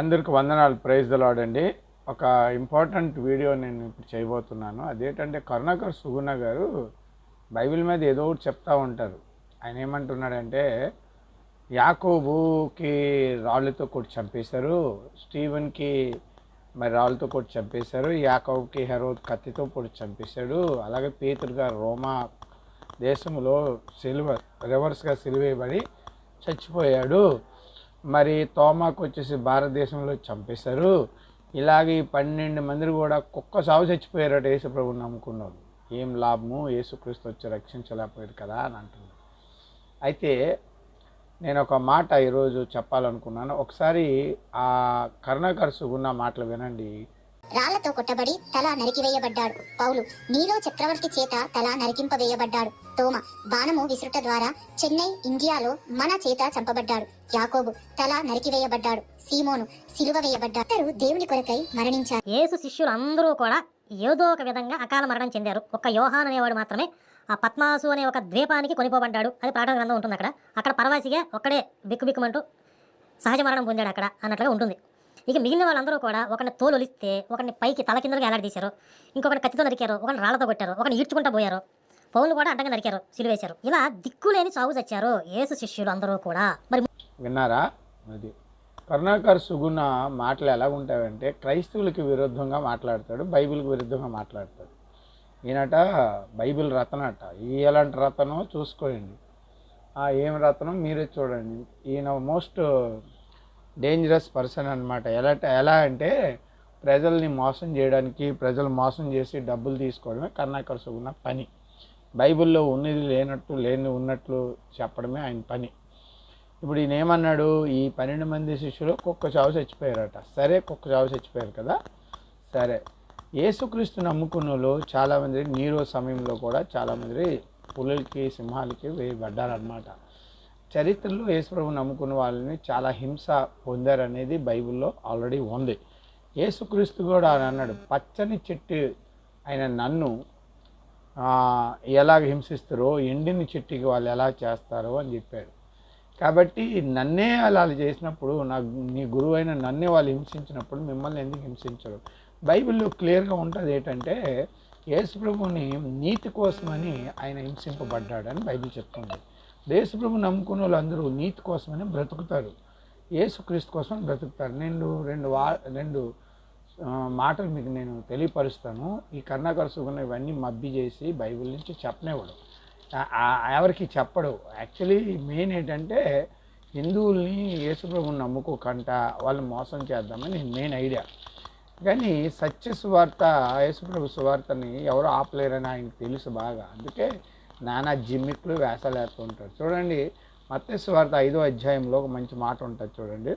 అందరికి వందనాలు. ప్రైజ్ దలాడండి ఒక ఇంపార్టెంట్ వీడియో నేను ఇప్పుడు చేయబోతున్నాను. అదేంటంటే కరుణాకర్ సుగుణ గారు బైబిల్ మీద ఏదో ఒకటి చెప్తా ఉంటారు. ఆయన ఏమంటున్నాడంటే యాకోబుకి రాళ్ళతో కొట్టి చంపేశారు స్టీవెన్కి మరి రాళ్ళతో కూడా చంపేశారు. యాకవ్కి హెరో కత్తితో కూడా చంపేశాడు. అలాగే పేతుడుగా రోమా దేశంలో సిల్వర్ రివర్స్గా సిలువేయబడి చచ్చిపోయాడు. మరి తోమాకు వచ్చేసి భారతదేశంలో చంపేశారు. ఇలాగే ఈ పన్నెండు మంది కూడా కుక్క సాగు చచ్చిపోయారట యేసుప్రభు నమ్ముకున్నారు ఏం లాభము? యేసుక్రీస్తు వచ్చి రక్షించలేకపోయారు కదా అని అంటున్నారు. అయితే నేను ఒక మాట ఈరోజు చెప్పాలనుకున్నాను. ఒకసారి ఆ కరుణాకర్ సుగుణ మాటలు వినండి. రాళ్ళతో కొట్టబడి తల నరికివేయబడ్డాడు. పౌలు నీలో చక్రవర్తి చేత తల నరికింపవేయబడ్డాడు. తోమ బాణము విసురుట ద్వారా చెన్నై ఇండియాలో మన చేత చంపబడ్డాడు. యాకోబు తల నరికివేయబడ్డాడు. సీమోను సిలువ వేయబడ్డాడు. దేవుని కొరకై మరణించారు. యేసు శిష్యులు అందరూ కూడా ఏదో ఒక విధంగా అకాల మరణం చెందారు. ఒక్క యోహాన్ అనేవాడు మాత్రమే ఆ పద్మాసు అనే ఒక ద్వీపానికి కొనిపోబడ్డాడు అది ప్రాణ గ్రంథం ఉంటుంది అక్కడ. అక్కడ పరవాసిగా ఒక్కడే బిక్కుబిక్కుమంటూ సహజ మరణం పొందాడు అక్కడ అన్నట్లుగా ఉంటుంది. ఇక మిగిలిన వాళ్ళందరూ కూడా ఒకరిని తోలు ఒలిస్తే ఒకరిని పైకి తల కిందకి ఎలాడదీశారు ఇంకొకరిని కత్తితో నరికారు ఒకరిని రాళ్ళతో కొట్టారు ఒకరిని ఈడ్చుకుంటూ పోయారు. పౌలు కూడా అడ్డంగా నరికారు సిలువేశారు ఇలా దిక్కులేని సాగు చచ్చారు యేసు శిష్యులు అందరూ కూడా. మరి విన్నారా? అది కరుణాకర్ సుగుణ మాటలు ఎలా ఉంటాయంటే క్రైస్తవులకి విరుద్ధంగా మాట్లాడతాడు బైబిల్కి విరుద్ధంగా మాట్లాడతాడు. ఈయనట బైబిల్ రతనట. ఈ ఎలాంటి రతనో చూసుకోండి ఆ ఏం రతనం మీరే చూడండి. ఈయన మోస్ట్ డేంజరస్ పర్సన్ అనమాట ఎలా ఎలా అంటే ప్రజల్ని మోసం చేయడానికి ప్రజలు మోసం చేసి డబ్బులు తీసుకోవడమే కరుణాకర్ ఉన్న పని. బైబిల్లో ఉన్నది లేనట్టు లేని ఉన్నట్లు చెప్పడమే ఆయన పని. ఇప్పుడు ఈయన ఏమన్నాడు? ఈ పన్నెండు మంది శిష్యులు కుక్క చావు చచ్చిపోయారట. సరే కుక్క చావు చచ్చిపోయారు కదా? సరే. యేసుక్రీస్తు నమ్ముకున్న వాళ్ళు చాలామంది నీరో సమయంలో కూడా చాలామంది పులులకి సింహాలకి వేయబడ్డారనమాట చరిత్రలో యేసుప్రభు నమ్ముకున్న వాళ్ళని చాలా హింస పొందారనేది బైబిల్లో ఆల్రెడీ ఉంది. యేసుక్రీస్తు కూడా అన్నాడు పచ్చని చెట్టు అయిన నన్ను ఎలాగ హింసిస్తారో ఎండిన చెట్టుకి వాళ్ళు ఎలా చేస్తారో అని చెప్పాడు. కాబట్టి నన్నే అలా చేసినప్పుడు నా నీ గురువు అయిన నన్నే వాళ్ళు హింసించినప్పుడు మిమ్మల్ని ఎందుకు హింసించరు? బైబిల్లో క్లియర్గా ఉంటుంది ఏంటంటే యేసుప్రభుని నీతి కోసమని ఆయన హింసింపబడ్డాడని బైబిల్ చెప్తుంది. యేసుప్రభు నమ్ముకున్న వాళ్ళందరూ నీతి కోసమని బ్రతుకుతారు. యేసుక్రీస్తు కోసం బ్రతుకుతారు. నేను రెండు వా రెండు మాటలు మీకు నేను తెలియపరుస్తాను. ఈ కర్ణాకర సుగుణ ఇవన్నీ మబ్బి చేసి బైబిల్ నుంచి చెప్పనేవాడు. ఎవరికి చెప్పడు. యాక్చువల్లీ మెయిన్ ఏంటంటే హిందువుల్ని యేసుప్రభుని నమ్ముకోకంట వాళ్ళు మోసం చేద్దామని మెయిన్ ఐడియా. కానీ సత్య సువార్త యేసుప్రభు సువార్తని ఎవరు ఆపలేరని ఆయనకు తెలుసు బాగా. అందుకే నానా జిమ్మిక్లు వేసాలు వేస్తుంటారు చూడండి మత్స్య సువార్త ఐదో అధ్యాయంలో ఒక మంచి మాట ఉంటుంది చూడండి.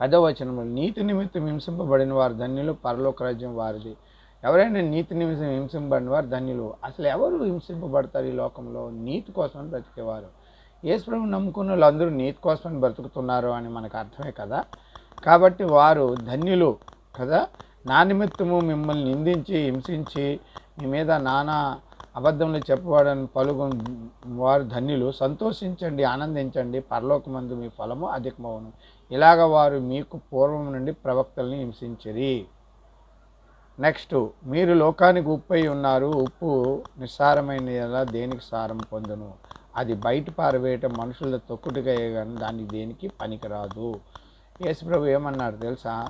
పదో వచనంలో నీతి నిమిత్తం హింసింపబడిన వారు ధన్యులు పరలోక రాజ్యం వారిది. ఎవరైనా నీతి నిమిషం హింసింపబడిన వారు ధన్యులు. అసలు ఎవరు హింసింపబడతారు ఈ లోకంలో? నీతి కోసం బ్రతికేవారు. యేసుప్రభు నమ్ముకున్న వాళ్ళందరూ నీతి కోసం బ్రతుకుతున్నారు అని మనకు అర్థమే కదా. కాబట్టి వారు ధన్యులు. కదా? నా నిమిత్తము మిమ్మల్ని నిందించి హింసించి మీ మీద నానా అబద్ధంలో చెప్పవాడని పలుగు వారు ధన్యులు. సంతోషించండి ఆనందించండి. పరలోకమందు మీ ఫలము అధికమవును. ఇలాగ వారు మీకు పూర్వం నుండి ప్రవక్తల్ని హింసించిరి. నెక్స్ట్ మీరు లోకానికి ఉప్పు ఉన్నారు. ఉప్పు నిస్సారమైన ఎలా దేనికి సారం పొందును? అది బయట పారవేయటం మనుషుల తొక్కుడుగా కానీ దానికి దేనికి పనికిరాదు. యేసుప్రభు ఏమన్నారు తెలుసా?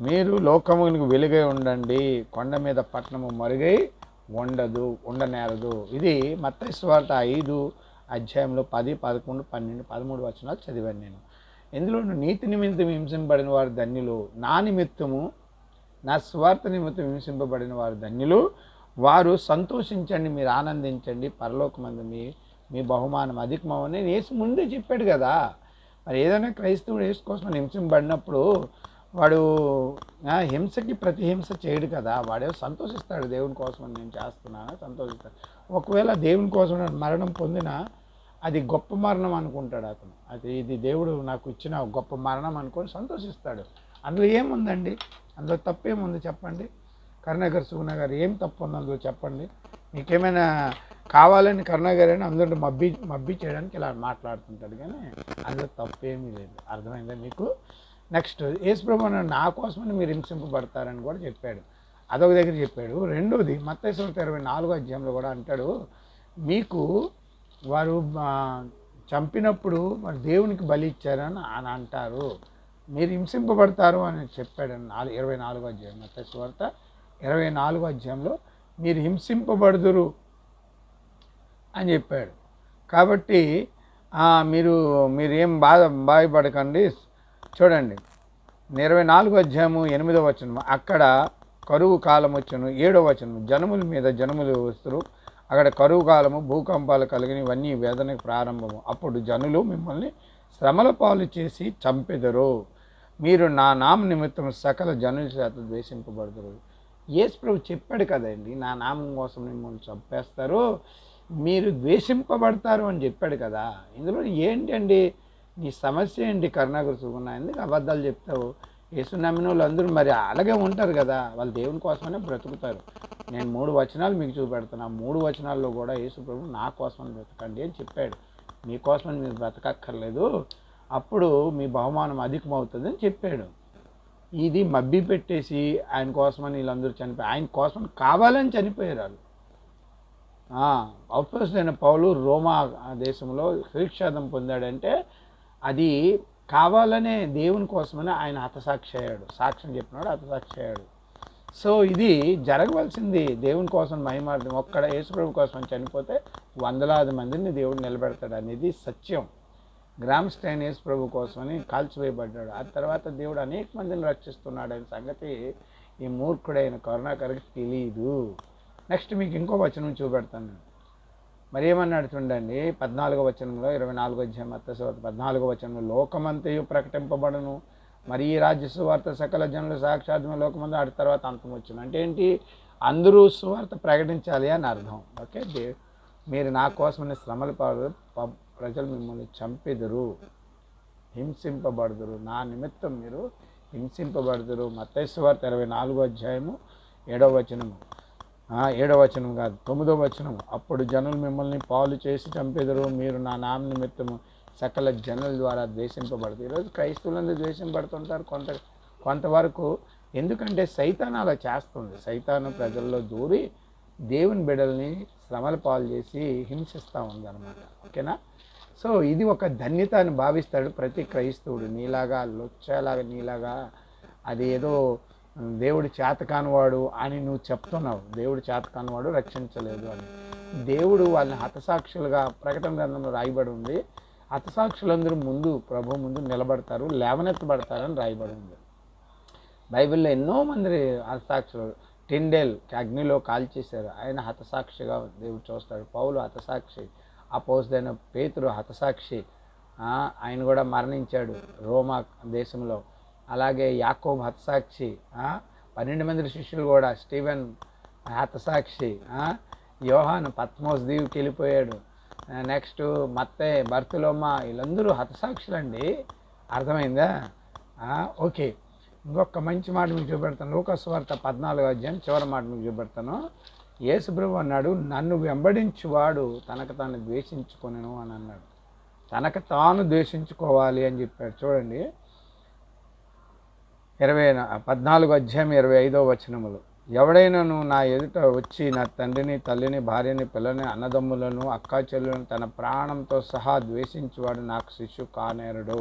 మీరు లోకమునికి వెలుగై ఉండండి కొండ మీద పట్టణము మరుగై ఉండదు ఉండనేరదు. ఇది మత్తస్వార్త ఐదు అధ్యాయంలో పది పదకొండు పన్నెండు పదమూడు వచనాలు చదివాను నేను. ఇందులో నీతి నిమిత్తం హింసింపబడిన వారు ధన్యులు నా నిమిత్తము నా స్వార్థ నిమిత్తం హింసింపబడిన వారు ధన్యులు వారు సంతోషించండి మీరు ఆనందించండి పరలోకమందు మీ మీ బహుమానం అధికమని వేసి ముందే చెప్పాడు కదా. మరి ఏదైనా క్రైస్తవుడు వేసుకోసం హింసింపబడినప్పుడు వాడు హింసకి ప్రతిహింస చేయడు కదా వాడే సంతోషిస్తాడు దేవుని కోసం నేను చేస్తున్నాను సంతోషిస్తాడు. ఒకవేళ దేవుని కోసం మరణం పొందినా అది గొప్ప మరణం అనుకుంటాడు అతను. అది ఇది దేవుడు నాకు ఇచ్చిన గొప్ప మరణం అనుకొని సంతోషిస్తాడు. అందులో ఏముందండి? అందులో తప్పేముంది చెప్పండి? కరుణాకర్ సుగుణ గారు ఏం తప్పు ఉంది అందులో చెప్పండి? మీకేమైనా కావాలని కరుణాకర్ అని అందులో మబ్బి మబ్బి చేయడానికి ఇలా మాట్లాడుతుంటాడు కానీ అందులో తప్పేమీ లేదు. అర్థమైందా మీకు? నెక్స్ట్ యేసుప్రభు నా కోసమని మీరు హింసింపబడతారని కూడా చెప్పాడు. అదొక దగ్గర చెప్పాడు. రెండోది మత్తైశ్వర ఇరవై నాలుగో అధ్యాయంలో కూడా అంటాడు మీకు వారు చంపినప్పుడు మరి దేవునికి బలి ఇచ్చారని అని అంటారు. మీరు హింసింపబడతారు అని చెప్పాడు నాలుగు ఇరవై నాలుగో అధ్యాయం మత్తైశ్వార్త ఇరవై నాలుగో అధ్యాయంలో. మీరు హింసింపబడుదురు అని చెప్పాడు. కాబట్టి మీరు మీరేం బాధ బాధపడకండి చూడండి. ఇరవై నాలుగు అధ్యాయము ఎనిమిదో వచనం అక్కడ కరువు కాలం వచ్చును ఏడో వచనం జనముల మీద జనములు వస్తారు. అక్కడ కరువు కాలము భూకంపాలు కలిగిన ఇవన్నీ వేదనకు ప్రారంభము. అప్పుడు జనులు మిమ్మల్ని శ్రమల పాలు చేసి చంపెదరు. మీరు నా నామ నిమిత్తం సకల జనుల చేత ద్వేషింపబడతారు యేసు ప్రభు చెప్పాడు కదండి నా నామం కోసం మిమ్మల్ని చంపేస్తారు మీరు ద్వేషింపబడతారు అని చెప్పాడు కదా. ఇందులో ఏంటండి? నీ సమస్య ఏంటి? కరుణాకర్ సుగుణ ఎందుకు అబద్ధాలు చెప్తావు? యేసు నమ్మిన వాళ్ళు అందరూ మరి అలాగే ఉంటారు కదా. వాళ్ళు దేవుని కోసమనే బ్రతుకుతారు. నేను మూడు వచనాలు మీకు చూపెడుతున్నా. ఆ మూడు వచనాల్లో కూడా యేసు ప్రభు నా కోసమని బ్రతకండి అని చెప్పాడు. మీకోసమని మీరు బ్రతకక్కర్లేదు. అప్పుడు మీ బహుమానం అధికమవుతుంది అని చెప్పాడు. ఇది మబ్బి పెట్టేసి ఆయన కోసమని వీళ్ళందరూ చనిపోయి ఆయన కోసం కావాలని చనిపోయారు వాళ్ళు. అపోజిట్ పౌలు రోమా దేశంలో శిక్షాదం పొందాడంటే అది కావాలనే దేవుని కోసమని ఆయన హతసాక్షి అయ్యాడు. సాక్ష్యం చెప్పినాడు హతసాక్షి అయ్యాడు. సో ఇది జరగవలసింది దేవుని కోసం మహిమార్థం. ఒక్కడ యేసుప్రభు కోసం చనిపోతే వందలాది మందిని దేవుడు నిలబెడతాడు అనేది సత్యం. గ్రామ్ స్టైన్ యేసుప్రభు కోసమని కాల్చివేయబడ్డాడు. ఆ తర్వాత దేవుడు అనేక మందిని రక్షిస్తున్నాడు అనే సంగతి ఈ మూర్ఖుడైన కరుణాకర్కి తెలియదు నెక్స్ట్ మీకు ఇంకో వచనం చూపెడతాను. నేను. మరి ఏమన్నాడు చూడండి పద్నాలుగో వచనంలో ఇరవై నాలుగో అధ్యాయం అత్తశవార్త పద్నాలుగో వచనంలో లోకమంతయు ప్రకటింపబడను. మరి ఈ రాజ్య సువార్త సకల జనులు సాక్షాత్మ లోకమందు ఆడి తర్వాత అంతం వచ్చింది. అంటే ఏంటి? అందరూ సువార్త ప్రకటించాలి అని అర్థం. ఓకే దే మీరు నా కోసమని శ్రమలు పాడు ప్రజలు మిమ్మల్ని చంపెదురు హింసింపబడుదురు. నా నిమిత్తం మీరు హింసింపబడుదురు. మత్తైశ్వార్త ఇరవై నాలుగో అధ్యాయము ఏడవ వచనము. ఏడవ వచనం కాదు తొమ్మిదో వచనం అప్పుడు జనులు మిమ్మల్ని పాలు చేసి చంపెదరు మీరు నా నామ నిమిత్తము సకల జనుల ద్వారా ద్వేషింపబడతారు. ఈరోజు క్రైస్తవులందరూ ద్వేషింపడుతుంటారు కొంత కొంతవరకు. ఎందుకంటే సైతాన్ అలా చేస్తుంది. సైతాను ప్రజల్లో దూరి దేవుని బిడల్ని శ్రమల పాలు చేసి హింసిస్తూ ఉందన్నమాట. ఓకేనా? సో ఇది ఒక ధన్యత అని భావిస్తాడు ప్రతి క్రైస్తవుడు. నీలాగా లొచ్చేలాగా నీలాగా అది ఏదో దేవుడు చేతకానివాడు అని నువ్వు చెప్తున్నావు. దేవుడు చేతకానివాడు రక్షించలేదు అని. దేవుడు వాళ్ళని హతసాక్షులుగా ప్రకటన గ్రంథంలో రాయబడి ఉంది. హతసాక్షులందరూ ముందు ప్రభు ముందు నిలబడతారు లేవనెత్తబడతారని రాయబడి ఉంది. బైబిల్లో ఎన్నో మంది హతసాక్షులు టిండెల్ అగ్నిలో కాల్చేశారు ఆయన హతసాక్షిగా దేవుడు చూస్తాడు. పౌలు హతసాక్షి అపోజిదైన పేతురు హతసాక్షి. ఆయన కూడా మరణించాడు. రోమా దేశంలో. అలాగే యాకోబ్ హతసాక్షి పన్నెండు మంది శిష్యులు కూడా స్టీవెన్ హతసాక్షి యోహాన్ పత్మోస్ పద్మోస్ దీవికి వెళ్ళిపోయాడు. నెక్స్ట్ మత్తే బర్తులోమ వీళ్ళందరూ హతసాక్షులండి. అర్థమైందా? ఓకే. ఇంకొక మంచి మాట మీకు చూపెడతాను. లూకస్ వార్త పద్నాలుగు అధ్యాయం చివరి మాట మీకు చూపెడతాను. యేసుప్రభు అన్నాడు నన్ను వెంబడించువాడు తనకు తాను ద్వేషించుకొనను అని అన్నాడు. తనకు తాను ద్వేషించుకోవాలి అని చెప్పాడు. చూడండి. ఇరవై పద్నాలుగు అధ్యాయం ఇరవై ఐదో వచనములు. ఎవడైనాను నా ఎదుట వచ్చి నా తండ్రిని తల్లిని భార్యని పిల్లని అన్నదమ్ములను అక్కా చెల్లులను తన ప్రాణంతో సహా ద్వేషించేవాడు నాకు శిష్యు కానేరుడు.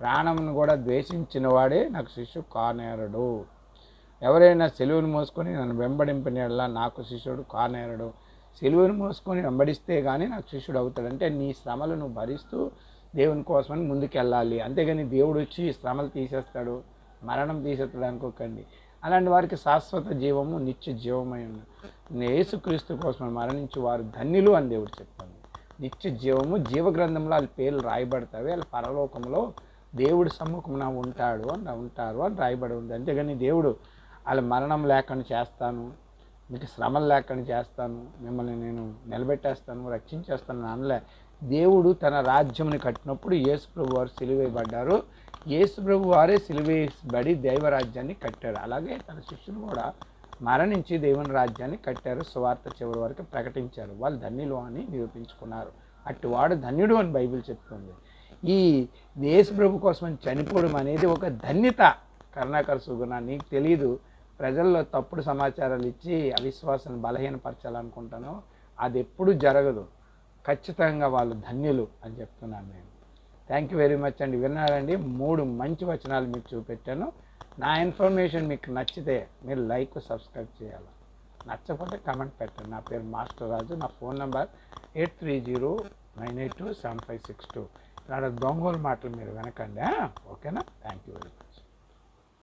ప్రాణమును కూడా ద్వేషించిన వాడే నాకు శిష్యు కానేరుడు. ఎవరైనా సెలువును మోసుకొని నన్ను వెంబడింపినలా నాకు శిష్యుడు కానేరడు. సెలువును మోసుకొని వెంబడిస్తే కానీ నాకు శిష్యుడు అవుతాడు. అంటే నీ శ్రమలను భరిస్తూ దేవుని కోసమని ముందుకెళ్ళాలి. అంతేగాని దేవుడు వచ్చి ఈ శ్రమలు తీసేస్తాడు. మరణం తీసేస్తాడు అనుకోకండి. అలాంటి వారికి శాశ్వత జీవము నిత్య జీవమై ఉన్నది. యేసుక్రీస్తు కోసం మరణించి వారు ధన్యులు అని దేవుడు చెప్తాను నిత్య జీవము జీవ గ్రంథంలో వాళ్ళ పేర్లు రాయబడతాయి. వాళ్ళ పరలోకంలో దేవుడి సమ్ముఖమున ఉంటాడు అని ఉంటారు అని రాయబడి ఉంది. అంతేగాని దేవుడు వాళ్ళ మరణం లేకుండా చేస్తాను మీకు శ్రమలు లేకుండా చేస్తాను మిమ్మల్ని నేను నిలబెట్టేస్తాను రక్షించేస్తాను అనలే. దేవుడు తన రాజ్యముని కట్టినప్పుడు యేసుప్రభు వారు సిలువేయబడ్డారు. యేసుప్రభు వారే సిలువేయబడి దైవరాజ్యాన్ని కట్టారు. అలాగే తన శిష్యులు కూడా మరణించి దేవుని రాజ్యాన్ని కట్టారు. సువార్త చివరి వరకు ప్రకటించారు. వాళ్ళు ధన్యులు అని నిరూపించుకున్నారు. అటువాడు ధన్యుడు అని బైబిల్ చెప్తుంది. ఈ దేశప్రభు కోసం చనిపోవడం అనేది ఒక ధన్యత. కరుణాకర సుగుణ నీకు తెలియదు ప్రజల్లో తప్పుడు సమాచారాలు ఇచ్చి అవిశ్వాసాన్ని బలహీనపరచాలనుకుంటాను. అది ఎప్పుడు జరగదు. ఖచ్చితంగా వాళ్ళు ధన్యులు అని చెప్తున్నాను నేను. థ్యాంక్ యూ వెరీ మచ్ అండి. విన్నారండి? మూడు మంచి వచనాలు మీకు చూపెట్టాను. నా ఇన్ఫర్మేషన్ మీకు నచ్చితే మీరు లైక్ సబ్స్క్రైబ్ చేయాలి. నచ్చకపోతే కమెంట్ పెట్టండి. నా పేరు మాస్టర్ రాజు. నా phone number eight three zero nine eight two seven five six two. ఇలాంటి దొంగోలు మాటలు మీరు వినకండి ఓకేనా? Thank you very much